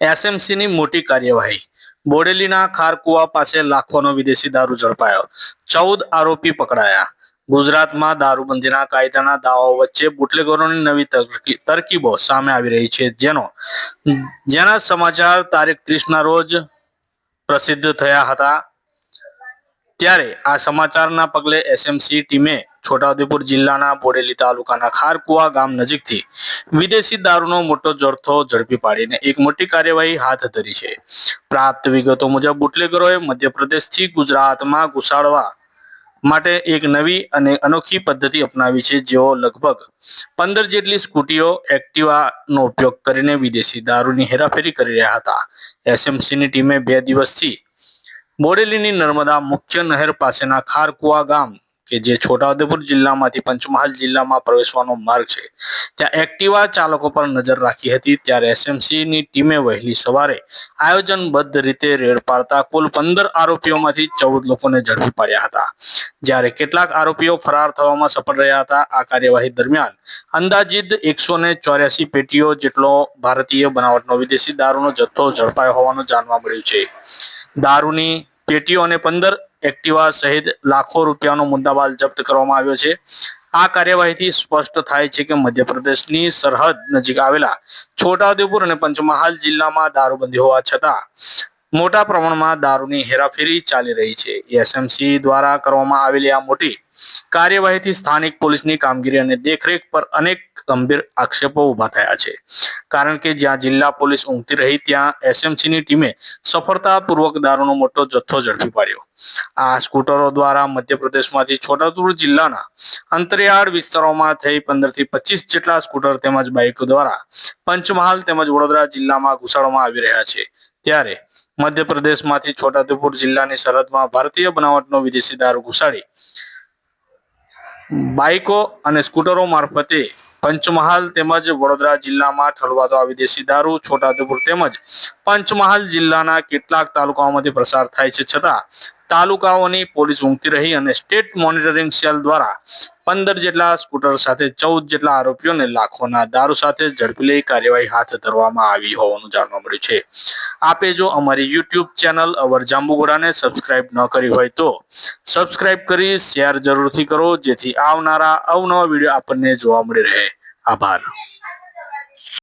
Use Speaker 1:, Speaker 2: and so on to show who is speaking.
Speaker 1: એસએમસીની મોટી કાર્યવાહી. બોડેલીના ખારકુવા પાસે લાખોનો વિદેશી દારૂ ઝડપાયો. ચૌદ આરોપી પકડાયા. ગુજરાતમાં દારૂબંધીના કાયદાના દાવાઓ વચ્ચે બુટલેગરોની નવી તરકી- તરકીબો સામે આવી રહી છે. જેનો, જેના સમાચાર તારીખ ત્રીસના રોજ પ્રસિદ્ધ થયા હતા. ત્યારે આ સમાચારના પગલે એસએમસી ટીમે છોટાઉદેપુર જિલ્લાના બોડેલી તાલુકાના ખારકુવા ગામ નજીકથી વિદેશી દારૂનો મોટો જથ્થો ઝડપી પાડીને એક મોટી કાર્યવાહી હાથ ધરી છે. પ્રાપ્ત વિગતો મુજબ બુટલેગરોએ મધ્યપ્રદેશથી ગુજરાતમાં ઘુસાડવા માટે એક નવી અને અનોખી પદ્ધતિ અપનાવી છે, જેઓ લગભગ પંદર જેટલી સ્કૂટીઓ, એક્ટિવાનો ઉપયોગ કરીને વિદેશી દારૂની હેરાફેરી કરી રહ્યા હતા. એસએમસીની ટીમે બે દિવસથી બોડેલીની નર્મદા મુખ્ય નહેર પાસેના ખારકુવા ગામ કે જે છોટાઉદેપુર જિલ્લામાંથી પંચમહાલ જિલ્લામાં પ્રવેશવાનો માર્ગ છે. ત્યાં એક્ટિવા ચાલકો પર નજર રાખી હતી. ત્યારે એસએમસીની ટીમે વહેલી સવારે આયોજનબદ્ધ રીતે રેડ પાડતા કુલ પંદર આરોપીઓમાંથી ચૌદ લોકોને ઝડપી પાડ્યા હતા. જ્યારે કેટલાક આરોપીઓ ફરાર થવામાં સફળ રહ્યા હતા. આ કાર્યવાહી દરમિયાન અંદાજિત એકસો ને ચોર્યાસી પેટીઓ જેટલો ભારતીય બનાવટનો વિદેશી દારૂનો જથ્થો ઝડપાયો હોવાનું જાણવા મળ્યું છે. દારૂની પેટીઓ અને પંદર એક્ટિવા સહિત લાખો રૂપિયાનો મુદ્દામાલ જપ્ત કરવામાં આવ્યો છે. આ કાર્યવાહીથી સ્પષ્ટ થાય છે કે મધ્યપ્રદેશની સરહદ નજીક આવેલા છોટાઉદેપુર અને પંચમહાલ જિલ્લામાં દારૂબંધી હોવા છતાં મોટા પ્રમાણમાં દારૂની હેરાફેરી ચાલી રહી છે. એસએમસી દ્વારા કરવામાં આવેલી આ મોટી કાર્યવાહીથી સ્થાનિક પોલીસની કામગીરી અને દેખરેખ પર અનેક ગંભીર આક્ષેપો ઊભા થયા છે. કારણ કે જ્યાં જિલ્લા પોલીસ ઊંઘતી રહી, ત્યાં એસએમસીની ટીમે સફળતાપૂર્વક દારૂનો મોટો જથ્થો ઝડપી પાડ્યો. આ સ્કૂટરો દ્વારા મધ્યપ્રદેશમાંથી છોટાઉદેપુર જિલ્લાના અંતરિયાળ વિસ્તારોમાં થઈ પંદરથી પચીસ જેટલા સ્કૂટર તેમજ બાઇકો દ્વારા પંચમહાલ તેમજ વડોદરા જિલ્લામાં ઘુસાડવામાં આવી રહ્યા છે. ત્યારે મધ્યપ્રદેશમાંથી છોટાઉદેપુર જિલ્લાની સરહદમાં ભારતીય બનાવટનો વિદેશી દારૂ ઘુસાડી. બાઇકો અને સ્કૂટરો મારફતે પંચમહાલ તેમજ વડોદરા જિલ્લામાં ઠલવાતો આ વિદેશી દારૂ છોટાઉદેપુર તેમજ પંચમહાલ જિલ્લાના કેટલાક તાલુકાઓમાંથી પ્રસાર થાય છે. છતાં તાલુકાઓની પોલીસ ઊંઘતી રહી અને સ્ટેટ મોનિટરિંગ સેલ દ્વારા પંદર જેટલા સ્કૂટર સાથે ચૌદ જેટલા આરોપીઓને લાખોના દારૂ સાથે ઝડપી લઈ કાર્યવાહી હાથ ધરવામાં આવી હોવાનું જાણવા મળ્યું છે. આપે જો અમારી યુટ્યુબ ચેનલ અવર જાંબુગોડાને સબસ્ક્રાઇબ ન કરી હોય તો સબસ્ક્રાઇબ કરી શેર જરૂરથી કરો જેથી આવનારા અવનવા વીડિયો આપણને જોવા મળી રહે. આભાર.